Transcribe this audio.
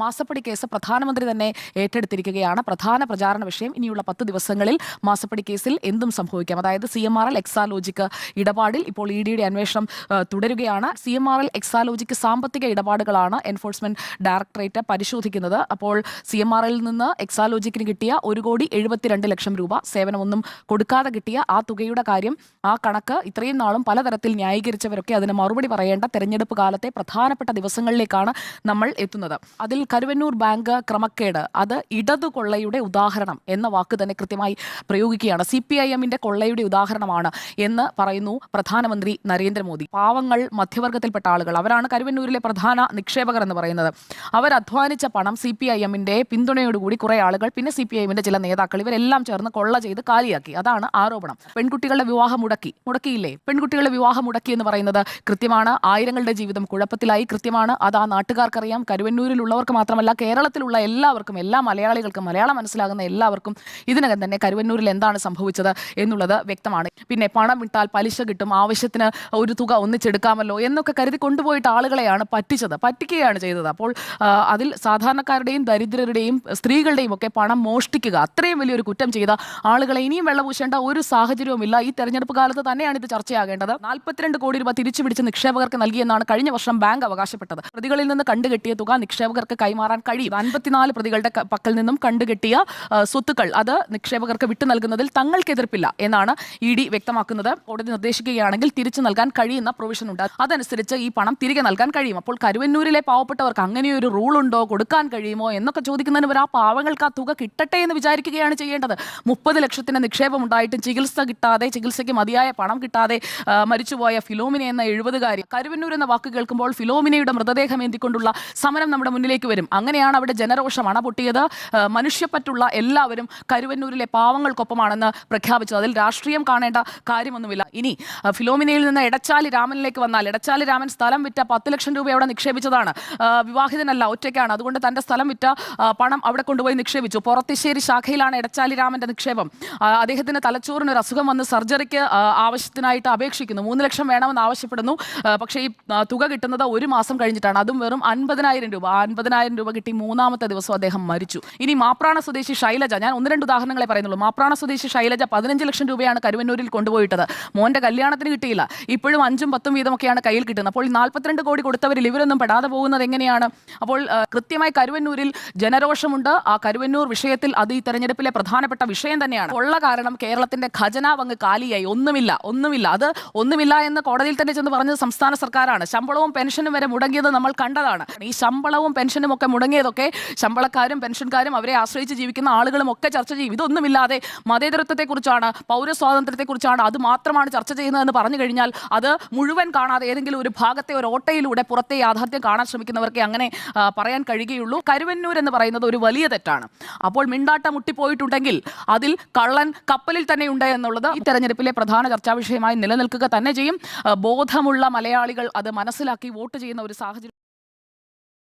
മാസപ്പടി കേസ് പ്രധാനമന്ത്രി തന്നെ ഏറ്റെടുത്തിരിക്കുകയാണ്. പ്രധാന പ്രചാരണ വിഷയം ഇനിയുള്ള പത്ത് ദിവസങ്ങളിൽ മാസപ്പടി കേസിൽ എന്തും സംഭവിക്കാം. അതായത് C M R L Exalogic ഇടപാടിൽ ഇപ്പോൾ ഇ ഡിയുടെ അന്വേഷണം തുടരുകയാണ്. C M R L Exalogic സാമ്പത്തിക ഇടപാടുകളാണ് എൻഫോഴ്സ്മെന്റ് ഡയറക്ടറേറ്റ് പരിശോധിക്കുന്നത്. അപ്പോൾ സി എം ആർ എൽ നിന്ന് എക്സാലോജിക്കിന് കിട്ടിയ ഒരു കോടി എഴുപത്തിരണ്ട് ലക്ഷം രൂപ സേവനമൊന്നും കൊടുക്കാതെ കിട്ടിയ ആ തുകയുടെ കാര്യം ആ കണക്ക് ഇത്രയും നാളും പലതരത്തിൽ ന്യായീകരിച്ചവരൊക്കെ അതിന് മറുപടി പറയേണ്ട തെരഞ്ഞെടുപ്പ് കാലത്തെ പ്രധാനപ്പെട്ട ദിവസങ്ങളിലേക്കാണ് നമ്മൾ എത്തുന്നത്. അതിൽ കരുവന്നൂർ ബാങ്ക് ക്രമക്കേട്. അത് ഇടതു കൊള്ളയുടെ ഉദാഹരണം എന്ന വാക്ക് തന്നെ കൃത്യമായി പ്രയോഗിക്കുകയാണ്. സി പി ഐ എമ്മിന്റെ കൊള്ളയുടെ ഉദാഹരണമാണ് എന്ന് പറയുന്നു പ്രധാനമന്ത്രി നരേന്ദ്രമോദി. പാവങ്ങൾ മധ്യവർഗത്തിൽപ്പെട്ട ആളുകൾ. അവരാണ് കരുവന്നൂരിലെ പ്രധാന നിക്ഷേപകർ എന്ന് പറയുന്നത്. അവർ അധ്വാനിച്ച പണം സി പി ഐ എമ്മിന്റെ പിന്തുണയോടുകൂടി കുറെ ആളുകൾ പിന്നെ സി പി ഐ എമ്മിന്റെ ചില നേതാക്കൾ ഇവരെല്ലാം ചേർന്ന് കൊള്ള ചെയ്ത് കാലിയാക്കി. അതാണ് ആരോപണം. പെൺകുട്ടികളുടെ വിവാഹം മുടക്കി. മുടക്കിയില്ലേ? പെൺകുട്ടികളുടെ വിവാഹം മുടക്കി എന്ന് പറയുന്നത് കൃത്യമാണ്. ആയിരങ്ങളുടെ ജീവിതം കുഴപ്പത്തിലായി. കൃത്യമാണ്. അത് ആ നാട്ടുകാർക്കറിയാം. കരുവന്നൂരിലുള്ളവർക്ക് മാത്രമല്ല കേരളത്തിലുള്ള എല്ലാവർക്കും എല്ലാ മലയാളികൾക്കും മലയാളം മനസ്സിലാകുന്ന എല്ലാവർക്കും ഇതിനകം തന്നെ കരുവന്നൂരിൽ എന്താണ് സംഭവിച്ചത് എന്നുള്ളത് വ്യക്തമാണ്. പിന്നെ പണം വിട്ടാൽ പലിശ കിട്ടും ആവശ്യത്തിന് ഒരു തുക ഒന്നിച്ചെടുക്കാമല്ലോ എന്നൊക്കെ കരുതി കൊണ്ടുപോയിട്ട് ആളുകളെയാണ് പറ്റിച്ചത് പറ്റിക്കുകയാണ് ചെയ്തത്. അപ്പോൾ അതിൽ സാധാരണക്കാരുടെയും ദരിദ്രരുടെയും സ്ത്രീകളുടെയും ഒക്കെ പണം മോഷ്ടിക്കുക അത്രയും വലിയൊരു കുറ്റം ചെയ്ത ആളുകളെ ഇനിയും വെള്ളപൂശേണ്ട ഒരു സാഹചര്യവുമില്ല. ഈ തെരഞ്ഞെടുപ്പ് കാലത്ത് തന്നെയാണ് ഇത് ചർച്ചയാകേണ്ടത്. നാൽപ്പത്തിരണ്ട് കോടി രൂപ തിരിച്ചു പിടിച്ച് നിക്ഷേപകർക്ക് നൽകിയെന്നാണ് കഴിഞ്ഞ വർഷം ബാങ്ക് അവകാശപ്പെട്ടത്. പ്രതികളിൽ നിന്ന് കണ്ടുകെട്ടിയ തുക നിക്ഷേപകർക്ക് കൈമാറാൻ കഴിയും. അൻപത്തിനാല് പ്രതികളുടെ പക്കൽ നിന്നും കണ്ടുകെട്ടിയ സ്വത്തുക്കൾ അത് നിക്ഷേപകർക്ക് വിട്ടു നൽകുന്നതിൽ തങ്ങൾക്ക് എതിർപ്പില്ല എന്നാണ് ഇ ഡി വ്യക്തമാക്കുന്നത്. കോടതി നിർദ്ദേശിക്കുകയാണെങ്കിൽ തിരിച്ചു നൽകാൻ കഴിയുന്ന പ്രൊവിഷൻ ഉണ്ട്. അതനുസരിച്ച് ഈ പണം തിരികെ നൽകാൻ കഴിയും. അപ്പോൾ കരുവന്നൂരിലെ പാവപ്പെട്ടവർക്ക് അങ്ങനെയൊരു റൂൾ ഉണ്ടോ? കൊടുക്കാൻ കഴിയുമോ? എന്നൊക്കെ ചോദിക്കുന്നതിന് ആ പാവങ്ങൾക്ക് ആ തുക കിട്ടട്ടെ എന്ന് വിചാരിക്കുകയാണ് ചെയ്യേണ്ടത്. മുപ്പത് ലക്ഷത്തിന് നിക്ഷേപം ഉണ്ടായിട്ടും ചികിത്സ കിട്ടാതെ ചികിത്സയ്ക്ക് മതിയായ പണം കിട്ടാതെ മരിച്ചുപോയ ഫിലോമിന എന്ന എഴുപതുകാരി കരുവന്നൂർ എന്ന വാക്ക് കേൾക്കുമ്പോൾ ഫിലോമിനയുടെ മൃതദേഹം എന്തിക്കൊണ്ടുള്ള സമരം നമ്മുടെ മുന്നിലേക്ക് വരും. അങ്ങനെയാണ് അവിടെ ജനരോഷം അണ പൊട്ടിയത് മനുഷ്യപ്പറ്റുള്ള എല്ലാവരും കരുവന്നൂരിലെ പാവങ്ങൾക്കൊപ്പമാണെന്ന് പ്രഖ്യാപിച്ചത്. അതിൽ രാഷ്ട്രീയം കാണേണ്ട കാര്യമൊന്നുമില്ല. ഇനി ഫിലോമിനയിൽ നിന്ന് എടച്ചാലി രാമനിലേക്ക് വന്നാൽ എടച്ചാലി രാമൻ സ്ഥലം വിറ്റ പത്ത് ലക്ഷം രൂപ അവിടെ നിക്ഷേപിച്ചതാണ്. വിവാഹിതനല്ല ഒറ്റയ്ക്കാണ്. അതുകൊണ്ട് തന്റെ സ്ഥലം വിറ്റ പണം അവിടെ കൊണ്ടുപോയി നിക്ഷേപിച്ചു. പുറത്തിശ്ശേരി ശാഖയിലാണ് എടച്ചാലി രാമന്റെ നിക്ഷേപം. അദ്ദേഹത്തിന് തലച്ചോറിന് ഒരു അസുഖം വന്ന് സർജറിക്ക് ആവശ്യത്തിനായിട്ട് അപേക്ഷിക്കുന്നു. മൂന്ന് ലക്ഷം വേണമെന്ന് ആവശ്യപ്പെടുന്നു. പക്ഷേ ഈ തുക കിട്ടുന്നത് ഒരു മാസം കഴിഞ്ഞിട്ടാണ്. അതും വെറും അൻപതിനായിരം രൂപ. ആ അൻപതിനായിരം രൂപ കിട്ടി. മൂന്നാമത്തെ ദിവസം അദ്ദേഹം മരിച്ചു. ഇനി മാപ്രാണ സ്വദേശി ശൈലജ ഞാൻ ഒന്ന് രണ്ട് ഉദാഹരണങ്ങളെ പറയുന്നുള്ളൂ. മാപ്രാണ സ്വദേശി ശൈലജ പതിനഞ്ച് ലക്ഷം രൂപയാണ് കരുവന്നൂരിൽ കൊണ്ടുപോയിട്ടത്. മോന്റെ കല്യാണത്തിന് കിട്ടിയില്ല. ഇപ്പോഴും അഞ്ചും പത്തും വീതമൊക്കെയാണ് കയ്യിൽ കിട്ടുന്നത്. അപ്പോൾ നാൽപ്പത്തിരണ്ട് കോടി കൊടുത്തവരിൽ ഇവരൊന്നും പെടാതെ പോകുന്നത് എങ്ങനെയാണ്? അപ്പോൾ കൃത്യമായി കരുവന്നൂരിൽ ജനരോഷമുണ്ട്. ആ കരുവന്നൂർ വിഷയത്തിൽ അത് ഈ തെരഞ്ഞെടുപ്പിലെ പ്രധാനപ്പെട്ട വിഷയം തന്നെയാണ്. ഉള്ള കാരണം കേരളത്തിന്റെ ഖജനാവ് അങ്ങ് കാലിയായി. ഒന്നുമില്ല ഒന്നുമില്ല. അത് ഒന്നുമില്ല എന്ന് കോടതിയിൽ തന്നെ ചെന്ന് പറഞ്ഞത് സംസ്ഥാന സർക്കാരാണ്. ശമ്പളവും പെൻഷനും വരെ മുടങ്ങിയത് നമ്മൾ കണ്ടതാണ്. ഈ ശമ്പളവും പെൻഷനും ഒക്കെ മുടങ്ങിയതൊക്കെ ശമ്പളക്കാരും പെൻഷൻകാരും അവരെ ആശ്രയിച്ച് ജീവിക്കുന്ന ആളുകളും ഒക്കെ ചർച്ച ചെയ്യും. ഇതൊന്നുമില്ലാതെ മതേതരത്വത്തെക്കുറിച്ചാണ് പൗരസ്വാതന്ത്ര്യത്തെക്കുറിച്ചാണ് അത് മാത്രമാണ് ചർച്ച ചെയ്യുന്നതെന്ന് പറഞ്ഞു കഴിഞ്ഞാൽ അത് മുഴുവൻ കാണാതെ ഏതെങ്കിലും ഒരു ഭാഗത്തെ ഒരു ഓട്ടയിലൂടെ പുറത്തെ യാഥാർത്ഥ്യം കാണാൻ ശ്രമിക്കുന്നവർക്ക് അങ്ങനെ പറയാൻ കഴിയുകയുള്ളൂ. കരുവന്നൂർ എന്ന് പറയുന്നത് ഒരു വലിയ തെറ്റാണ്. അപ്പോൾ മിണ്ടാട്ട മുട്ടിപ്പോയിട്ടുണ്ടെങ്കിൽ അതിൽ കള്ളൻ കപ്പലിൽ തന്നെ ഉണ്ട് എന്നുള്ളത് ഈ തെരഞ്ഞെടുപ്പിലെ പ്രധാന ചർച്ചാ വിഷയമായി നിലനിൽക്കുക തന്നെ ചെയ്യും. ബോധമുള്ള മലയാളികൾ അത് മനസ്സിലാക്കി വോട്ട് ചെയ്യുന്ന ഒരു സാഹചര്യം